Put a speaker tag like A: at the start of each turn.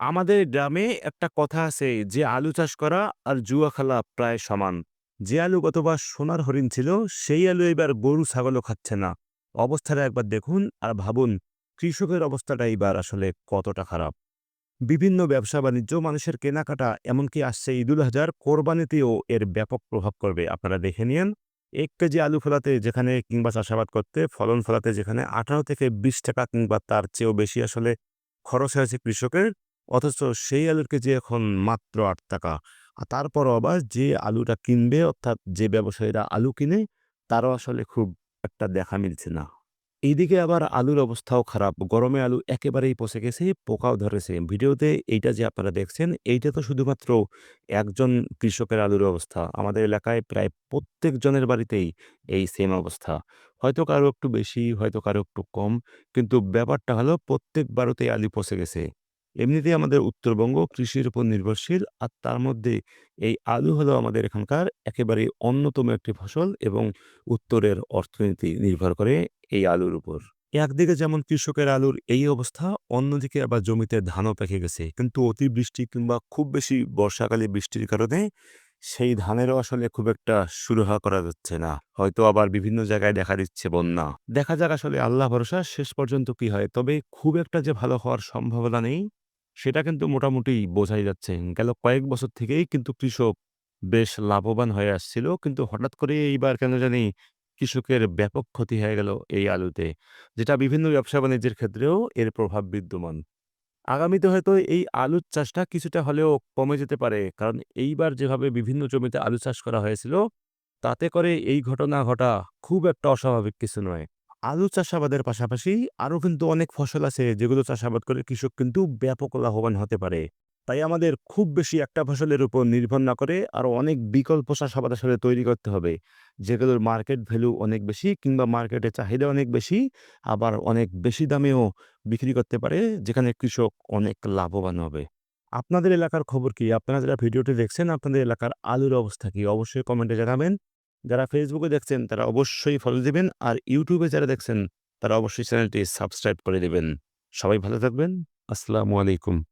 A: আমাদের গ্রামে একটা কথা আছে যে, আলু চাষ করা আর জুয়া খেলা প্রায় সমান। যে আলু গতবার সোনার হরিণ ছিল, সেই আলু এবার গরু, ছাগলও খাচ্ছে না। অবস্থাটা একবার দেখুন আর ভাবুন, কৃষকের অবস্থাটা এবার আসলে কতটা খারাপ। বিভিন্ন ব্যবসা বাণিজ্য মানুষের কেনাকাটা, এমনকি আসছে ঈদুল হাজার কোরবানিতেও এর ব্যাপক প্রভাব করবে আপনারা দেখে নিন, এক কেজি আলু ফলাতে যেখানে কিংবা চাষাবাদ করতে, ফলন ফলাতে যেখানে আঠারো থেকে বিশ টাকা কিংবা তার চেয়েও বেশি আসলে খরচ হয়েছে কৃষকের। অথচ সেই আলুর কেজি এখন মাত্র আট টাকা, আর তারপর আবার যে আলুটা কিনবে, অর্থাৎ যে ব্যবসায়ীরা আলু কিনে, তারও আসলে খুব একটা দেখা মিলছে না। এইদিকে আবার আলুর অবস্থাও খারাপ। গরমে আলু একেবারেই পচে গেছে, পোকাও ধরেছে। ভিডিওতে এইটা যে আপনারা দেখছেন, এইটা তো শুধুমাত্র একজন কৃষকের আলুর অবস্থা। আমাদের এলাকায় প্রায় প্রত্যেকজনের বাড়িতেই এই সেম অবস্থা। হয়তো কারও একটু বেশি, হয়তো কারও একটু কম, কিন্তু ব্যাপারটা হলো প্রত্যেক বারোতেই আলু পচে গেছে। এমনিতেই আমাদের উত্তরবঙ্গ কৃষির উপর নির্ভরশীল আর তার মধ্যে এই আলু হলো আমাদের এখানকার একেবারে অন্যতম একটি ফসল এবং উত্তরের অর্থনীতি নির্ভর করে এই আলুর উপর। একদিকে যেমন কৃষকের আলুর এই অবস্থা, অন্যদিকে আবার জমিতে ধানও পেকে গেছে। কিন্তু অতিবৃষ্টি কিংবা খুব বেশি বর্ষাকালে বৃষ্টির কারণে সেই ধানেরও আসলে খুব একটা সুরাহা করা যাচ্ছে না। হয়তো আবার বিভিন্ন জায়গায় দেখা দিচ্ছে বন্যা। দেখা যাক আসলে আল্লাহ ভরসা, শেষ পর্যন্ত কি হয়। তবে খুব একটা যে ভালো হওয়ার সম্ভাবনা নেই। সেটা কিন্তু মোটামুটি বোঝাই যাচ্ছে। গেল কয়েক বছর থেকেই কিন্তু কৃষক বেশ লাভবান হয়ে আসছিল। কিন্তু হঠাৎ করে এইবার কেন জানি কৃষকের ব্যাপক ক্ষতি হয়ে গেল এই আলুতে, যেটা বিভিন্ন ব্যবসা বাণিজ্যের ক্ষেত্রেও এর প্রভাব বিদ্যমান। আগামীতে হয়তো এই আলুর চাষটা কিছুটা হলেও কমে যেতে পারে। কারণ এইবার যেভাবে বিভিন্ন জমিতে আলু চাষ করা হয়েছিল, তাতে করে এই ঘটনা ঘটা খুব একটা অস্বাভাবিক কিছু নয়। আলু চাষাবাদের পাশাপাশি আরও কিন্তু অনেক ফসল আছে যেগুলো চাষাবাদ করে কৃষক কিন্তু ব্যাপক লাভবান হতে পারে। তাই আমাদের খুব বেশি একটা ফসলের উপর নির্ভর না করে আরও অনেক বিকল্প চাষাবাদ আসলে তৈরি করতে হবে। যেগুলোর মার্কেট ভ্যালু অনেক বেশি কিংবা মার্কেটে চাহিদা অনেক বেশি, আবার অনেক বেশি দামেও বিক্রি করতে পারে, যেখানে কৃষক অনেক লাভবান হবে। আপনাদের এলাকার খবর কি? আপনারা যারা ভিডিওটি দেখছেন, আপনাদের এলাকার আলুর অবস্থা কি? অবশ্যই কমেন্টে জানাবেন। যারা ফেসবুকে দেখছেন, তারা অবশ্যই ফলো দেবেন আর ইউটিউবে যারা দেখছেন, তারা অবশ্যই চ্যানেলটি সাবস্ক্রাইব করে দেবেন সবাই ভালো থাকবেন। আসসালামু আলাইকুম।